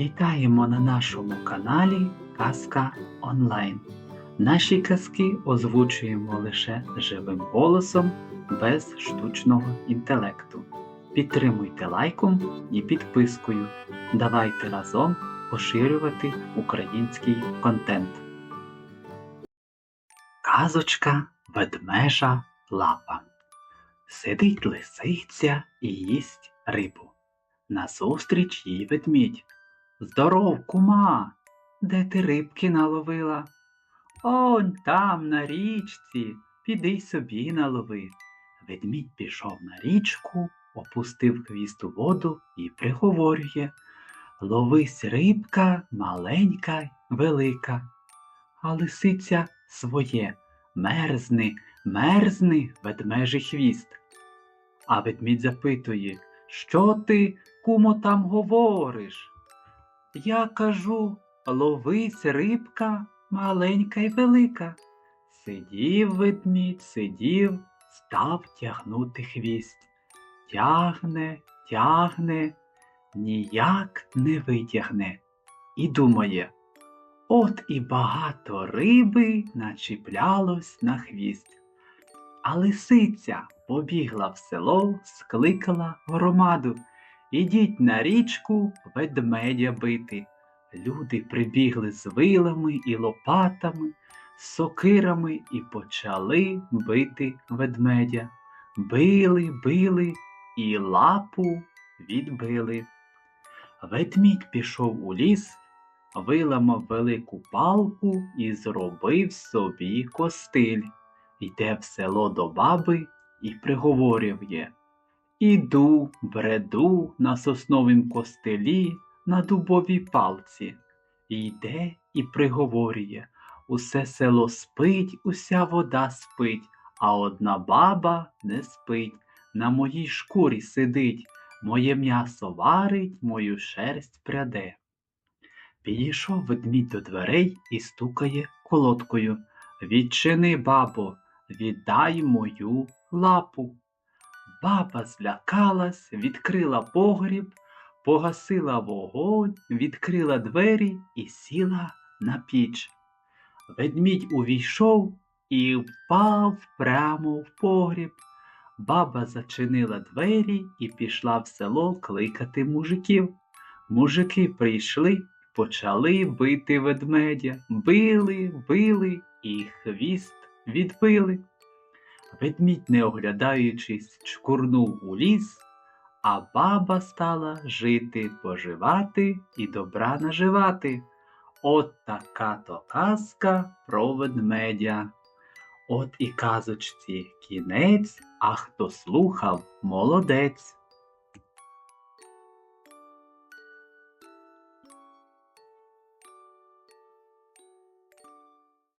Вітаємо на нашому каналі Казка Онлайн. Наші казки озвучуємо лише живим голосом без штучного інтелекту. Підтримуйте лайком і підпискою. Давайте разом поширювати український контент. Казочка ведмежа лапа. Сидить лисиця і їсть рибу. Назустріч їй ведмідь. Здоров, кума, де ти рибки наловила? Он там, на річці, піди собі налови. Ведмідь пішов на річку, опустив хвіст у воду і приговорює. Ловись рибка маленька велика. А лисиця своє мерзни, мерзни, ведмежий хвіст. А ведмідь запитує, що ти, кумо, там говориш? Я кажу, ловись рибка маленька й велика. Сидів ведмідь, сидів, став тягнути хвіст. Тягне, тягне, ніяк не витягне. І думає, от і багато риби начіплялось на хвіст. А лисиця побігла в село, скликала громаду. Ідіть на річку ведмедя бити. Люди прибігли з вилами і лопатами, з сокирами і почали бити ведмедя. Били, били і лапу відбили. Ведмідь пішов у ліс, виламав велику палку і зробив собі костиль. Йде в село до баби і приговорює. Іду, бреду на сосновім костелі на дубовій палці. Йде і приговорює усе село спить, уся вода спить, а одна баба не спить, на моїй шкурі сидить, моє м'ясо варить, мою шерсть пряде. Підійшов ведмідь до дверей і стукає колодкою. Відчини, бабо, віддай мою лапу. Баба злякалась, відкрила погріб, погасила вогонь, відкрила двері і сіла на піч. Ведмідь увійшов і впав прямо в погріб. Баба зачинила двері і пішла в село кликати мужиків. Мужики прийшли, почали бити ведмедя, били, били і хвіст відбили. Ведмідь, не оглядаючись, чкурнув у ліс, а баба стала жити, поживати і добра наживати. От така то казка про ведмедя. От і казочці кінець, а хто слухав, молодець.